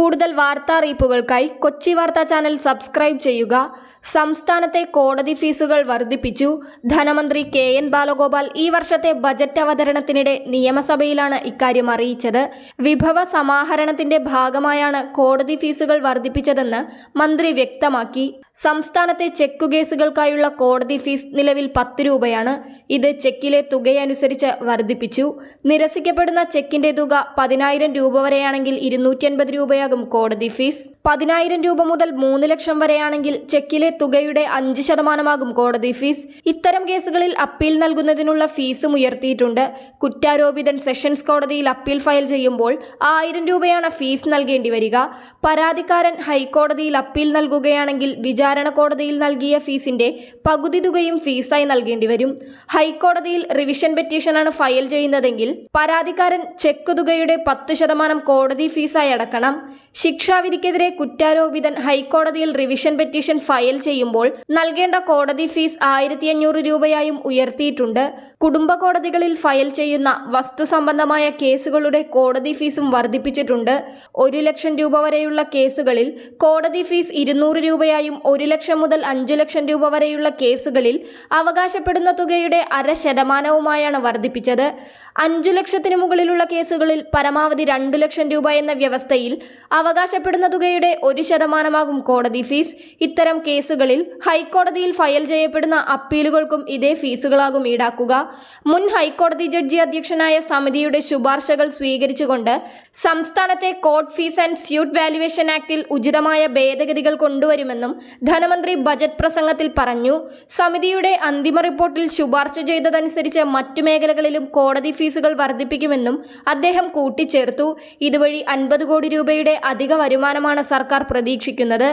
കൂടുതൽ വാർത്താ അറിയിപ്പുകൾക്കായി കൊച്ചി വാർത്താ ചാനൽ സബ്സ്ക്രൈബ് ചെയ്യുക. സംസ്ഥാനത്തെ കോടതി ഫീസുകൾ വർദ്ധിപ്പിച്ചു. ധനമന്ത്രി കെ എൻ ബാലഗോപാൽ ഈ വർഷത്തെ ബജറ്റ് അവതരണത്തിനിടെ നിയമസഭയിലാണ് ഇക്കാര്യം അറിയിച്ചത്. വിഭവ സമാഹരണത്തിന്റെ ഭാഗമായാണ് കോടതി ഫീസുകൾ വർദ്ധിപ്പിച്ചതെന്ന് മന്ത്രി വ്യക്തമാക്കി. സംസ്ഥാനത്തെ ചെക്ക് കേസുകൾക്കായുള്ള കോടതി ഫീസ് നിലവിൽ പത്ത് രൂപയാണ്. ഇത് ചെക്കിലെ തുകയനുസരിച്ച് വർദ്ധിപ്പിച്ചു. നിരസിക്കപ്പെടുന്ന ചെക്കിന്റെ തുക പതിനായിരം രൂപ വരെയാണെങ്കിൽ ഇരുന്നൂറ്റി രൂപയാകും കോടതി ഫീസ്. പതിനായിരം രൂപ മുതൽ മൂന്ന് ലക്ഷം വരെയാണെങ്കിൽ ചെക്കിലെ തുകയുടെ അഞ്ച് ശതമാനമാകും കോടതി ഫീസ്. ഇത്തരം കേസുകളിൽ അപ്പീൽ നൽകുന്നതിനുള്ള ഫീസും ഉയർത്തിയിട്ടുണ്ട്. കുറ്റാരോപിതൻ സെഷൻസ് കോടതിയിൽ അപ്പീൽ ഫയൽ ചെയ്യുമ്പോൾ ആയിരം രൂപയാണ് ഫീസ് നൽകേണ്ടി വരിക. പരാതിക്കാരൻ ഹൈക്കോടതിയിൽ അപ്പീൽ നൽകുകയാണെങ്കിൽ വിചാരണ കോടതിയിൽ നൽകിയ ഫീസിന്റെ പകുതി തുകയും ഫീസായി നൽകേണ്ടി വരും. ഹൈക്കോടതിയിൽ റിവിഷൻ പെറ്റീഷനാണ് ഫയൽ ചെയ്യുന്നതെങ്കിൽ പരാതിക്കാരൻ ചെക്ക് തുകയുടെ പത്ത് ശതമാനം കോടതി ഫീസായി അടക്കണം. ശിക്ഷാവിധിക്കെതിരെ കുറ്റാരോപിതൻ ഹൈക്കോടതിയിൽ റിവിഷൻ പെറ്റീഷൻ ഫയൽ ചെയ്യുമ്പോൾ നൽകേണ്ട കോടതി ഫീസ് ആയിരത്തി അഞ്ഞൂറ് രൂപയായും ഉയർത്തിയിട്ടുണ്ട്. കുടുംബ കോടതികളിൽ ഫയൽ ചെയ്യുന്ന വസ്തു സംബന്ധമായ കേസുകളുടെ കോടതി ഫീസും വർദ്ധിപ്പിച്ചിട്ടുണ്ട്. ഒരു ലക്ഷം രൂപ വരെയുള്ള കേസുകളിൽ കോടതി ഫീസ് ഇരുന്നൂറ് രൂപയായും ഒരു ലക്ഷം മുതൽ അഞ്ചു ലക്ഷം രൂപ വരെയുള്ള കേസുകളിൽ അവകാശപ്പെടുന്ന തുകയുടെ അര ശതമാനവുമായാണ് വർദ്ധിപ്പിച്ചത്. അഞ്ചു ലക്ഷത്തിന് മുകളിലുള്ള കേസുകളിൽ പരമാവധി രണ്ടു ലക്ഷം രൂപ എന്ന വ്യവസ്ഥയിൽ അവകാശപ്പെടുന്ന തുകയുടെ ഒരു ശതമാനമാകും കോടതി ഫീസ്. ഇത്തരം കേസുകളിൽ ഹൈക്കോടതിയിൽ ഫയൽ ചെയ്യപ്പെടുന്ന അപ്പീലുകൾക്കും ഇതേ ഫീസുകളാകും ഈടാക്കുക. മുൻ ഹൈക്കോടതി ജഡ്ജി അധ്യക്ഷനായ സമിതിയുടെ ശുപാർശകൾ സ്വീകരിച്ചുകൊണ്ട് സംസ്ഥാനത്തെ court fees and suit valuation ആക്ടിൽ ഉചിതമായ ഭേദഗതികൾ കൊണ്ടുവരുമെന്നും ധനമന്ത്രി ബജറ്റ് പ്രസംഗത്തിൽ പറഞ്ഞു. സമിതിയുടെ അന്തിമ റിപ്പോർട്ടിൽ ശുപാർശ ചെയ്തതനുസരിച്ച് മറ്റു മേഖലകളിലും കോടതി ഫീസുകൾ വർദ്ധിപ്പിക്കുമെന്നും അദ്ദേഹം കൂട്ടിച്ചേർത്തു. ഇതുവഴി അൻപത് കോടി രൂപയുടെ അധിക വരുമാനമാണ് സർക്കാർ പ്രതീക്ഷിക്കുന്നത്.